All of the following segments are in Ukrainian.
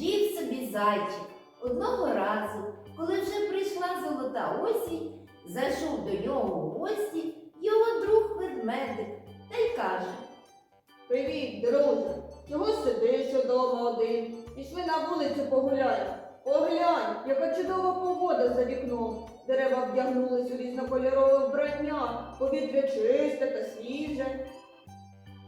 Жив собі зайчик. Одного разу, коли вже прийшла золота осінь, зайшов до нього в гості його друг ведмедик та й каже. Привіт, друже. Чого сидиш удома один? Пішли на вулицю погуляємо. Поглянь, яка чудова погода за вікном. Дерева вдягнулись у різнокольорове вбрання, повітря чисте та свіже.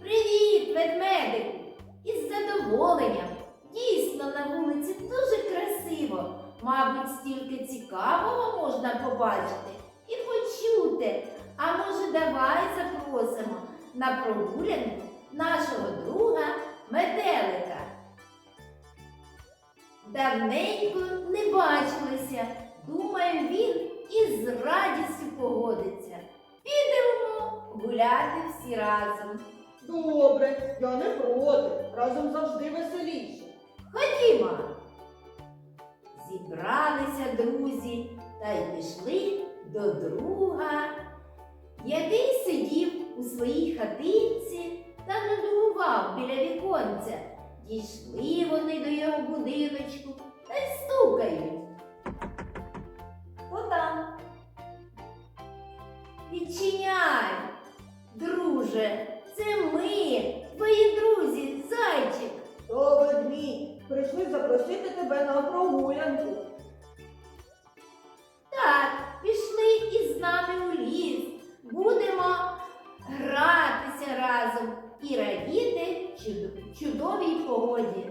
Привіт, ведмедику! Із задоволенням. Дійсно, на вулиці дуже красиво. Мабуть, стільки цікавого можна побачити і почути. А може, давай запросимо на прогулянку нашого друга метелика. Давненько не бачилися. Думаю, він із радістю погодиться. Підемо гуляти всі разом. Добре, я не проти. Разом завжди веселіше. Ходімо. Зібралися друзі та й пішли до друга, який сидів у своїй хатинці та нудував біля віконця. Дійшли вони до його будиночку та й стукають. Хто там? Відчиняй, друже, це ми, твої друзі, зайчик. То ведмідь, прийшли запросити тебе на прогулянку. Так, пішли із нами у ліс. Будемо гратися разом і радіти чуд- чудовій погоді.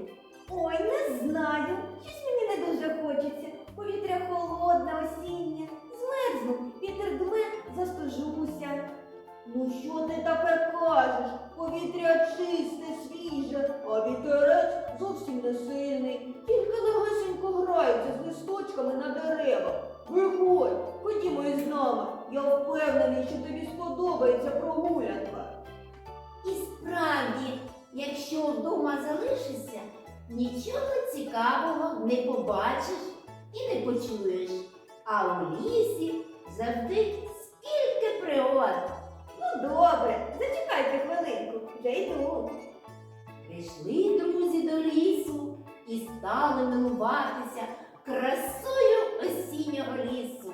Ой, не знаю. Щось мені не дуже хочеться. Повітря холодне, осіннє. Змерзну, вітер дме, застужуся. Ну що ти таке кажеш? Повітря чисте, свіже, а вітерець не сильний. Тільки легесенько грається з листочками на деревах. Виходь, ходімо із нами. Я впевнений, що тобі сподобається прогулянка. І справді, якщо вдома залишишся, нічого цікавого не побачиш і не почуєш. А у лісі завжди скільки пригод. Ну добре, зачекайте хвилинку, вже йду. Прийшли друзі до лісу стали милуватися красою осіннього лісу.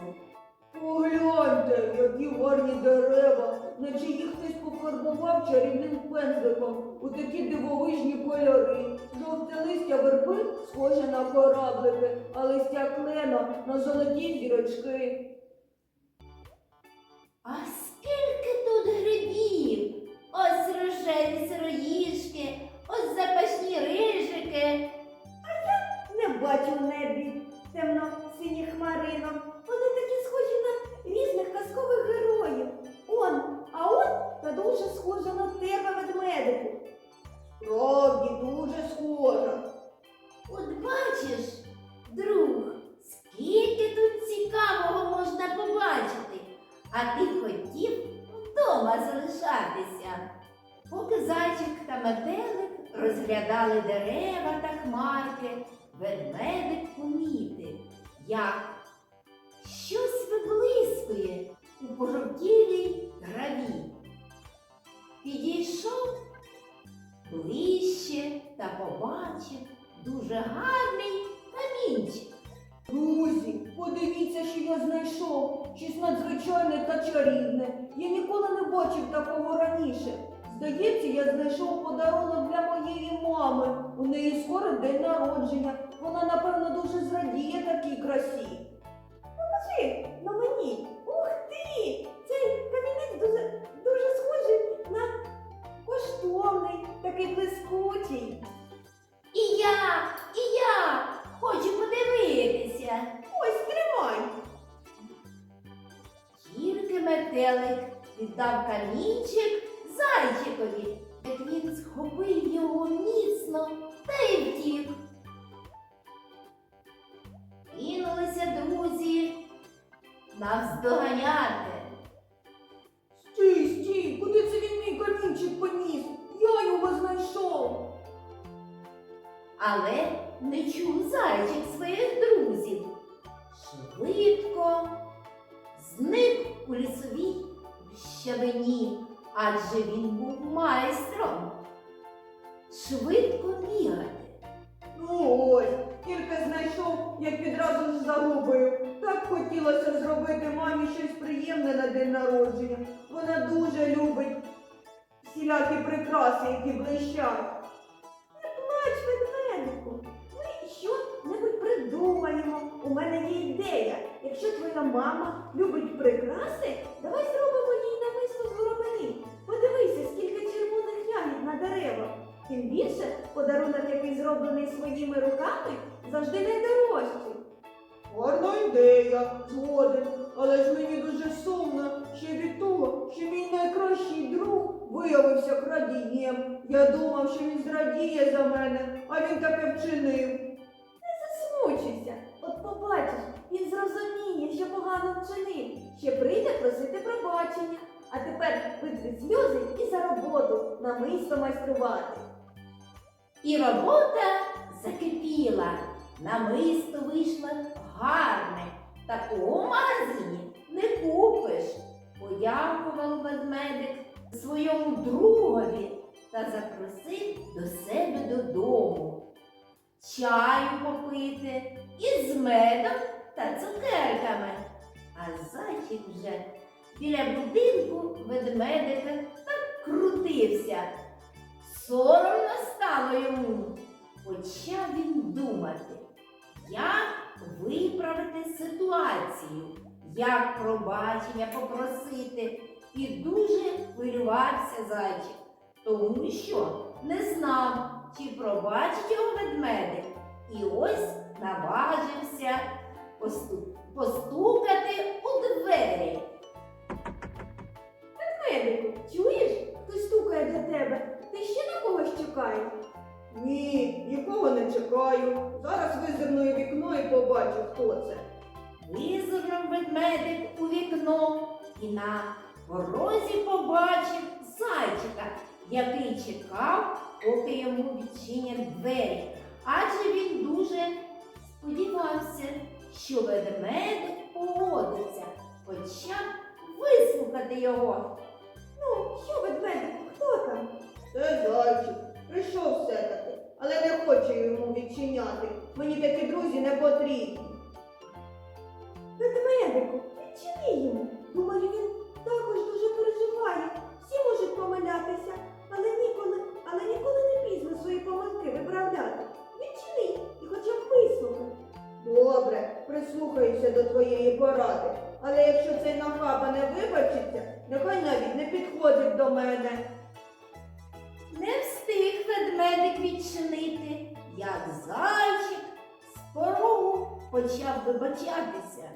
Погляньте, які гарні дерева, наче їх хтось пофарбував чарівним пензликом у такі дивовижні кольори. Жовте листя верби схоже на кораблики, а листя клена на золоті зірочки. Метелик розглядали дерева та хмарки, ведмедик помітив, як щось виблискує у пожовтілій траві. Підійшов ближче та побачив дуже гарний камінчик. Друзі, подивіться, що я знайшов. Щось надзвичайне та чарівне. Я ніколи не бачив такого раніше. Здається, я знайшов подарунок для моєї мами. У неї скоро день народження. Вона, напевно, дуже зрадіє такій красі. Покажи на мені. Ух ти! Цей камінець дуже, дуже схожий на коштовний, такий блискучий. І я, і я хочу подивитися. Ось тримай. Тільки метелик віддав камінчик зайчикові, як він схопив його міцно та й втік. Кинулися друзі навздоганяти. Стій, стій, куди це він мій камінчик поніс? Я його знайшов. Але не чув зайчик своїх друзів. Швидко зник у лісовій щавині, адже він був майстром. Швидко бігати. Ну ось, загубив. Так хотілося зробити мамі щось приємне на день народження. Вона дуже любить всілякі прикраси, які блищать. Плач, ведмедику. Ми що-небудь придумаємо. У мене є ідея. Якщо твоя мама любить прикраси, своїми руками, завжди найдорожчий. Гарна ідея, згоден. Але ж мені дуже сумно ще від того, що мій найкращий друг виявився крадієм. Я думав, що він зрадіє за мене, а він таке вчинив. Не Засмучуйся. От побачиш, він зрозуміє, що погано вчинив. Ще прийде просити пробачення. А тепер витри сльози і за роботу намисто майструвати. І робота закипіла. Намисто вийшло гарне. Такого в магазині не купиш. Подякував ведмедик своєму другові та запросив до себе додому. Чаю попити із медом та цукерками. А зайчик вже біля будинку ведмедика так крутився. Соромно стало йому. Почав він думати, як виправити ситуацію, як пробачення попросити. І дуже хвилювався зайчик, тому що не знав, чи пробачить його ведмедик. І ось наважився постукати у двері. Медику, чуєш? Хтось стукає до тебе. Ти ще на когось чекаєш? Ні, нікого не чекаю. Зараз визирну у вікно і побачу, хто це. Визирнув ведмедик у вікно і на порозі побачив зайчика, який чекав, поки йому відчинять двері. Адже він дуже сподівався, що ведмедик погодиться, хоча б вислухати його. Ну, що, ведмедику, хто там? Це зайчик. Прийшов все-таки, але не хочу йому відчиняти. Мені такі друзі не потрібні. Ведмедику, відчини йому. Думаю, він також дуже переживає. Всі можуть помилятися, але ніколи, але ніколи не пізно свої помилки виправляти. Відчини і хоча б вислухай. Добре, прислухаюся до твоєї поради. Але якщо цей нахаба не вибачиться, нехай навіть не підходить до мене. Не встиг ведмедик відчинити, як зайчик з порогу почав вибачатися.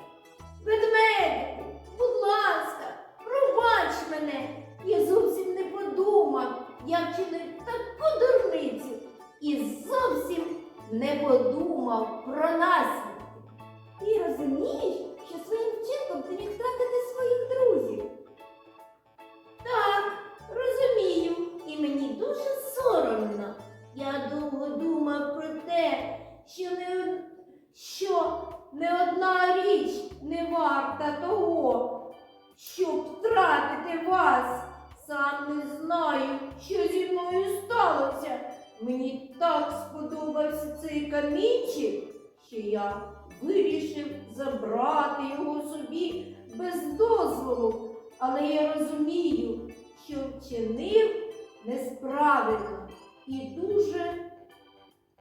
Ведмедику, будь ласка, пробач мене. Я зовсім не подумав, я вчинив таку дурницю і зовсім не подумав про наслідки. Ти розумієш, не одна річ не варта того, щоб втратити вас. Сам не знаю, що зі мною сталося. Мені так сподобався цей камінчик, що я вирішив забрати його собі без дозволу. Але я розумію, що вчинив несправедно і дуже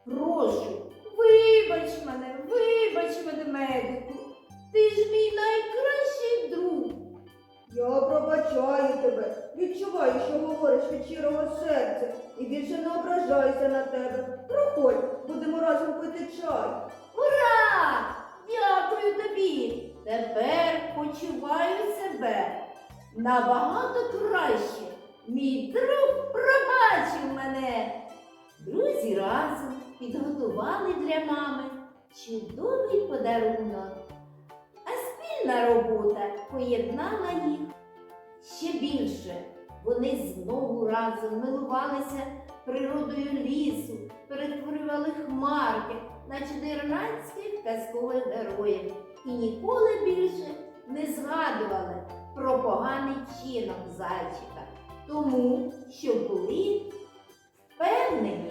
прошу, вибач мене, вибач ведмедику, ти ж мій найкращий друг. Я пробачаю тебе, відчуваю, що говориш від щирого серця, і більше не ображаюся на тебе. Проходь, будемо разом пити чай. Ура! Дякую тобі! Тепер почуваю себе набагато краще. Мій друг пробачив мене. Друзі разом підготували для мами чудовий подарунок. А спільна робота поєднала їх ще більше. Вони знову разом милувалися природою лісу, перетворювали хмарки на чудернацьких казкових героїв і ніколи більше не згадували про поганий чинок зайчика, тому що були впевнені,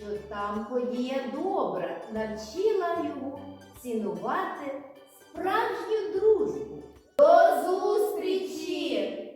що там подія добра, навчила його цінувати справжню дружбу. До зустрічі!